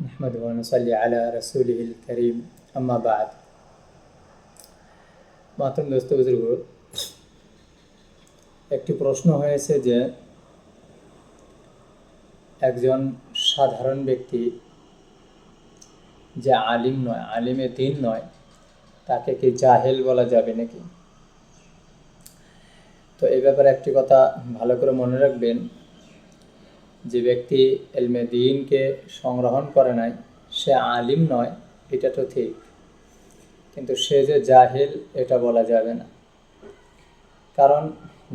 نحمد ونصلي على رسوله الكريم أما بعد মাতম দোস্ত বুজুর্গ একটি প্রশ্ন হয়েছে যে একজন সাধারণ ব্যক্তি যে আলিম নয় আলিমে দিন নয় তাকে কি জাহেল বলা যাবে নাকি তো এই ব্যাপারে একটি কথা ভালো করে মনে রাখবেন যে ব্যক্তি এলমে দিনকে সংগ্রহণ করে নাই, সে আলিম নয়, এটা তো ঠিক। কিন্তু সে যে জাহিল, এটা বলা যাবে না। কারণ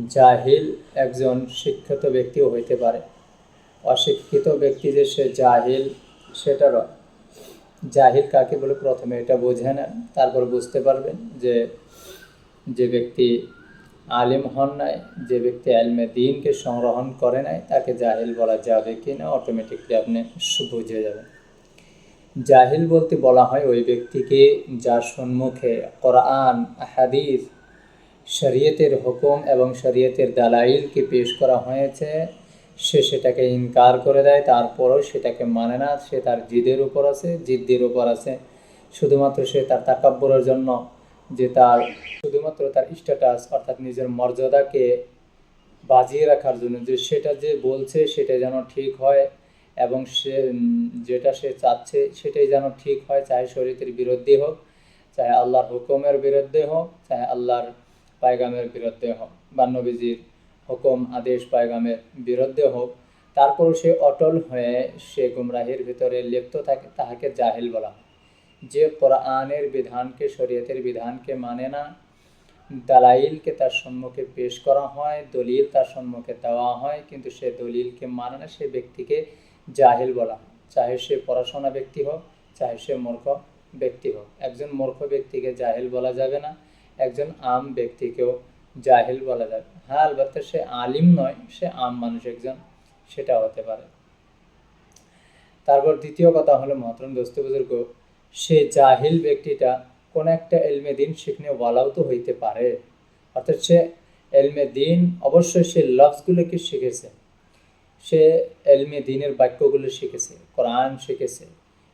জাহিল একজন শিক্ষিত ব্যক্তিও হইতে পারে। অশিক্ষিত ব্যক্তি যে সে জাহিল সেটারও জাহিল কাকে বলে? প্রথমে এটা বোঝে না তারপর বুঝতে পারবেন যে যে ব্যক্তি আলিম হন নাই, যে ব্যক্তি আলমে দিনকে সংগ্রহণ করে নাই, তাকে জাহিল বলা যাবে কি না অটোমেটিকলি আপনি বুঝে যাবেন। জাহিল বলতে বলা হয় ওই ব্যক্তিকে যার সম্মুখে কোরআন, হাদিস, শরীয়তের হুকুম এবং শরীয়তের দালাইলকে পেশ করা হয়েছে, সে সেটাকে ইনকার করে দেয়, তারপরও সেটাকে মানে না, সে তার জিদের উপর আছে, জিদ্দের উপর আছে, শুধুমাত্র সে তার তাকাব্বরের জন্য যে তার শুধুমাত্র তার স্ট্যাটাস অর্থাৎ নিজের মর্যাদাকে বাজিয়ে রাখার জন্য, যে সেটা যে বলছে সেটা যেন ঠিক হয় এবং সে যেটা সে চাচ্ছে সেটাই যেন ঠিক হয়। চাহে শরীরের বিরুদ্ধে হোক চাহে আল্লাহর হুকুমের বিরুদ্ধে হোক চাহে আল্লাহর পায়গামের বিরুদ্ধে হোক বা নবীজির হুকুম, আদেশ, পায়গামের বিরুদ্ধে হোক। তারপর সে অটল হয়ে সে গুমরাহির ভিতরে লিপ্ত থাকে, তাহাকে জাহিল বলা হয়। যে কোরআনের বিধানকে, শরীয়তের বিধানকে মানে না, দালাইলকে তার সম্মুখে পেশ করা হয়, দলিল তার সম্মুখে দেওয়া হয়, কিন্তু সে দলিলকে মানে না, সে ব্যক্তিকে জাহিল বলা হয়। চাহে সে পড়াশোনা ব্যক্তি হোক, চাহে সে মূর্খ ব্যক্তি হোক। একজন মূর্খ ব্যক্তিকে জাহিল বলা যাবে না, একজন আম ব্যক্তিকেও জাহিল বলা যাবে হ্যাঁ আলবাত্ত সে আলিম নয়, সে আম মানুষ একজন সেটা হতে পারে। তারপর দ্বিতীয় কথা হলো মহতরম দোস্ত বুজুর্গ সে জাহিল ব্যক্তিটা কোনো একটা এলমে দিন শিখনে ওয়ালাও তো হইতে পারে। অর্থাৎ সে এলমে দিন অবশ্যই সে লফসগুলোকে শিখেছে। সে এলমে দিনের বাক্যগুলো শিখেছে, কোরআন শিখেছে।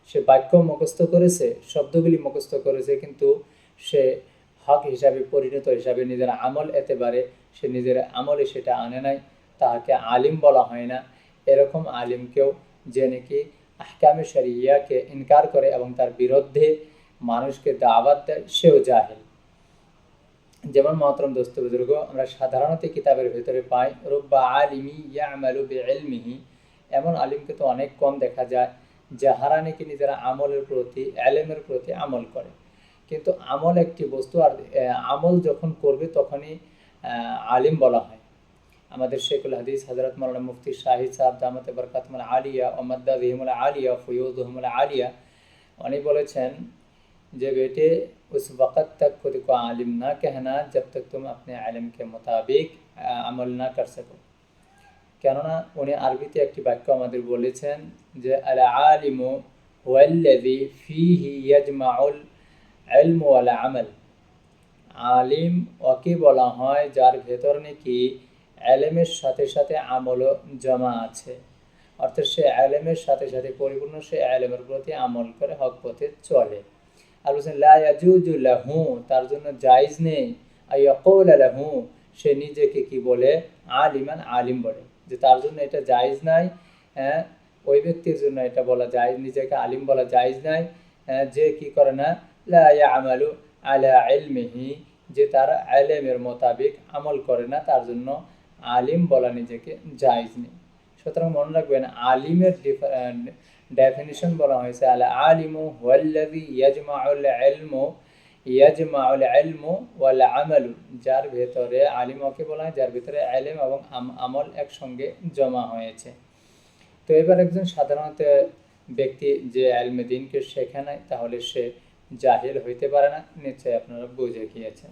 সে বাক্য মুখস্থ করেছে, শব্দগুলি মুখস্থ করেছে, কিন্তু সে হক হিসাবে, পরিণত হিসাবে নিজের আমল এতে পারে, সে নিজের আমলে সেটা আনে নাই। তাহাকে আলিম বলা হয় না। এরকম আলিমকেও যে নাকি আহকামে শরিয়াকে ইনকার করে এবং তার বিরুদ্ধে মানুষকে দাওয়াত দেয়, সেও জাহিল। যেমন মহতরম দোস্ত বুজুর্গ, আমরা সাধারণত কিতাবের ভেতরে পাই, রব্বা আলিমি ইয়া আমালু এমন আলিমকে তো অনেক কম দেখা যায় যাহারা নাকি নিজেরা আমলের প্রতি আলেমের প্রতি আমল করে। কিন্তু আমল একটি বস্তু, আর আমল যখন করবে তখনই আলিম বলা হয়। আমাদের শেখুল হাদিস হজরত মৌলানা মুফতি শাহিদ সাহেব, দামত বরকাতমুল আলিয়া, ও মদ্দা রহিমুল আলিয়া ফৈয়দ রহমুল আলিয়া। উনি বলেছেন যে, বেটে, উস বকত তক খুদ কো আলিম না কেহনা জব তক তুম আপনি आलिम মোতাবিক আমল না কর সকো। কেননা, উনি আরবিতে একটি বাক্য আমাদের বলেছেন যে, আল আলিমু ওয়াল্লাযী ফীহি ইয়াজমাউল ইলম ওয়াল আমাল। আলিম ওকে বলা হয় যার ভেতর নাকি এলেমের সাথে সাথে আমলও জমা আছে। অর্থাৎ সে আলেমের সাথে সাথে পরিপূর্ণ সে আলেমের প্রতি আমল করে হক পথে চলে। আর বলছেন লাহু তার জন্য জায়জ নেই। আইয়াকৌলাহু সে নিজেকে কি বলে? আলিমান, আলিম বলে। যে তার জন্য এটা জায়জ নাই হ্যাঁ ওই ব্যক্তির জন্য এটা বলা যায় নিজেকে আলিম বলা জায়জ নাই হ্যাঁ যে কি করে না? লা আমালু আলা ইলমিহি, যে তার আলেমের মোতাবিক আমল করে না, তার জন্য আলিম বলা নিজেকে জায়জ নেই। সুতরাং মনে রাখবেন, আলিমের ডেফিনিশন বলা হয়েছে, আলা আলিমু হুয়াল্লাযী ইয়াজমাউল ইলমু ইয়াজমাউল ইলমু ওয়াল আমালু। যার ভেতরে আলিমকে বলা হয়, যার ভিতরে আলেম এবং আমল একসঙ্গে জমা হয়েছে। তো এবার একজন সাধারণত ব্যক্তি যে আলমে দিনকে শেখে নাই, তাহলে সে জাহিল হইতে পারে না। নিশ্চয়ই আপনারা বুঝে গিয়েছেন।